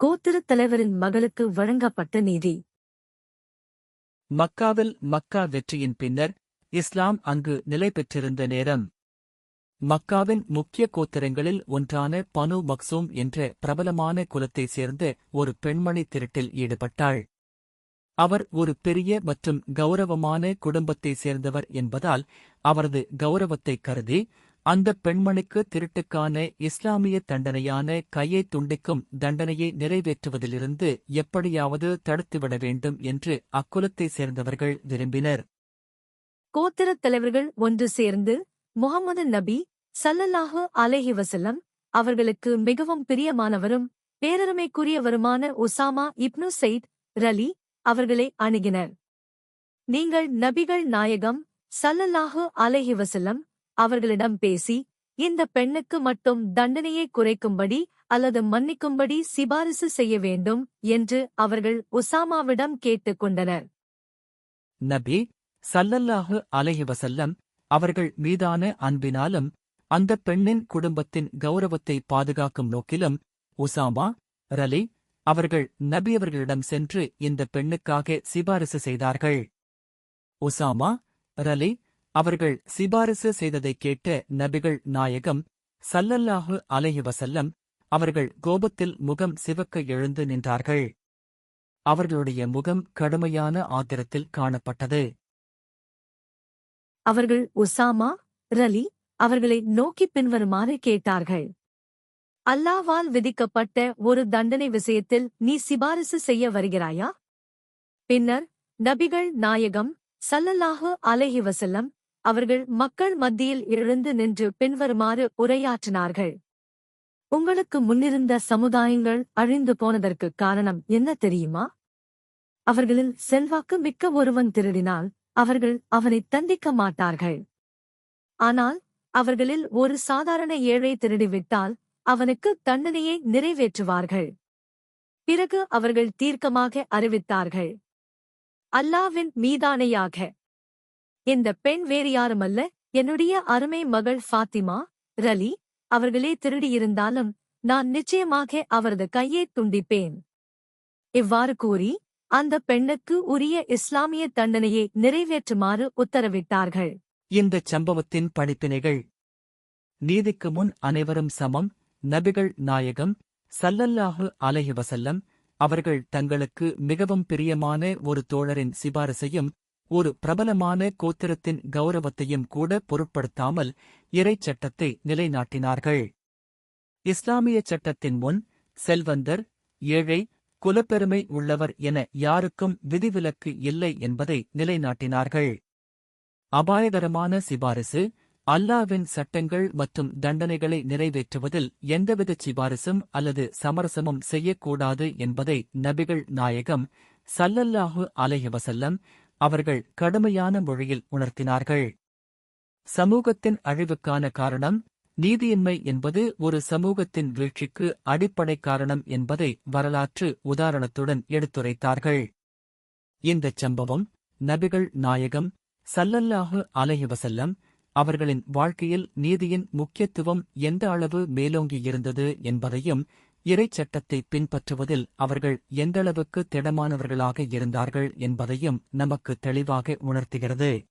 கோத்திரத் தலைவரின் மகளுக்கு வழங்கப்பட்ட நீதி. மக்காவில் மக்கா வெற்றியின் பின்னர் இஸ்லாம் அங்கு நிலை பெற்றிருந்த நேரம். மக்காவின் முக்கிய கோத்திரங்களில் ஒன்றான பனு மக்சூம் என்ற பிரபலமான குலத்தைச் சேர்ந்த ஒரு பெண்மணி திருட்டில் ஈடுபட்டாள். அவர் ஒரு பெரிய மற்றும் கௌரவமான குடும்பத்தைச் சேர்ந்தவர் என்பதால் அவரது கௌரவத்தை கருதி அந்த பெண்மணிக்கு திருட்டுக்கான இஸ்லாமிய தண்டனையான கையை துண்டிக்கும் தண்டனையை நிறைவேற்றுவதிலிருந்து எப்படியாவது தடுத்துவிட வேண்டும் என்று அக்குலத்தைச் சேர்ந்தவர்கள் விரும்பினர். கோத்திரத் தலைவர்கள் ஒன்று சேர்ந்து முகமது நபி சல்லல்லாஹு அலைஹி வசல்லம் அவர்களுக்கு மிகவும் பிரியமானவரும் பேரருமைக்குரியவருமான உசாமா இப்னு சயித் ரலி அவர்களை அணுகினர். நீங்கள் நபிகள் நாயகம் சல்லல்லாஹு அலைஹி வசல்லம் அவர்களிடம் பேசி இந்த பெண்ணுக்கு மட்டும் தண்டனையை குறைக்கும்படி அல்லது மன்னிக்கும்படி சிபாரிசு செய்ய வேண்டும் என்று அவர்கள் ஒசாமாவிடம் கேட்டுக் கொண்டனர். நபி சல்லல்லாஹு அலைஹி அவர்கள் மீதான அன்பினாலும் அந்த பெண்ணின் குடும்பத்தின் கௌரவத்தை பாதுகாக்கும் நோக்கிலும் உசாமா ரலி அவர்கள் நபி அவர்களிடம் சென்று இந்த பெண்ணுக்காக சிபாரிசு செய்தார்கள். உசாமா ரலி அவர்கள் சிபாரிசு செய்ததைக் கேட்ட நபிகள் நாயகம் சல்லல்லாஹு அலைஹி வஸல்லம் அவர்கள் கோபத்தில் முகம் சிவக்க எழுந்து நின்றார்கள். அவர்களுடைய முகம் கடுமையான ஆத்திரத்தில் காணப்பட்டது. அவர்கள் உசாமா ரலி அவர்களை நோக்கி பின்வருமாறு கேட்டார்கள். அல்லாவால் விதிக்கப்பட்ட ஒரு தண்டனை விஷயத்தில் நீ சிபாரிசு செய்ய வருகிறாயா? பின்னர் நபிகள் நாயகம் சல்லல்லாஹு அலஹி வசல்லம் அவர்கள் மக்கள் மத்தியில் எழுந்து நின்று பின்வருமாறு உரையாற்றினார்கள். உங்களுக்கு முன்னிருந்த சமுதாயங்கள் அழிந்து போனதற்கு காரணம் என்ன தெரியுமா? அவர்களில் செல்வாக்கு மிக்க ஒருவன் திருடினால் அவர்கள் அவனைத் தண்டிக்க மாட்டார்கள். ஆனால் அவர்களில் ஒரு சாதாரண ஏழை திருடிவிட்டால் அவனுக்கு தண்டனையை நிறைவேற்றுவார்கள். பிறகு அவர்கள் தீர்க்கமாக அறிவித்தார்கள். அல்லாவின் மீதானையாக இந்த பெண் வேறு யாருமல்ல? என்னுடைய அருமை மகள் ஃபாத்திமா ரலி அவர்களே திருடியிருந்தாலும் நான் நிச்சயமாக அவரது கையை துண்டிப்பேன். இவ்வாறு கூறி அந்த பெண்ணுக்கு உரிய இஸ்லாமிய தண்டனையை நிறைவேற்றுமாறு உத்தரவிட்டார்கள். இந்தச் சம்பவத்தின் படிப்பினைகள் நீதிக்கு முன் அனைவரும் சமம் நபிகள் நாயகம் சல்லல்லாஹு அலைஹி வசல்லம் அவர்கள் தங்களுக்கு மிகவும் பிரியமான ஒரு தோழரின் சிபாரிசையும் ஒரு பிரபலமான கோத்திரத்தின் கௌரவத்தையும் கூட பொருட்படுத்தாமல் இறைச் சட்டத்தை நிலைநாட்டினார்கள். இஸ்லாமிய சட்டத்தின் முன் செல்வந்தர் ஏழை குலப்பெருமை உள்ளவர் என யாருக்கும் விதிவிலக்கு இல்லை என்பதை நிலைநாட்டினார்கள். அபாயகரமான சிபாரிசு அல்லாவின் சட்டங்கள் மற்றும் தண்டனைகளை நிறைவேற்றுவதில் எந்தவித சிபாரிசும் அல்லது சமரசமும் செய்யக்கூடாது என்பதை நபிகள் நாயகம் சல்லல்லாஹு அலையவசல்லம் அவர்கள் கடுமையான மொழியில் உணர்த்தினார்கள். சமூகத்தின் அழிவுக்கான காரணம் நீதியின்மை என்பது ஒரு சமூகத்தின் வீழ்ச்சிக்கு அடிப்படை காரணம் என்பதை வரலாற்று உதாரணத்துடன் எடுத்துரைத்தார்கள். இந்தச் சம்பவம் நபிகள் நாயகம் சல்லல்லாஹு அலையவசல்லம் அவர்களின் வாழ்க்கையில் நீதியின் முக்கியத்துவம் எந்த அளவு மேலோங்கியிருந்தது என்பதையும் இறைச்சட்டத்தை பின்பற்றுவதில் அவர்கள் எந்தளவுக்கு திடமானவர்களாக இருந்தார்கள் என்பதையும் நமக்கு தெளிவாக உணர்த்துகிறது.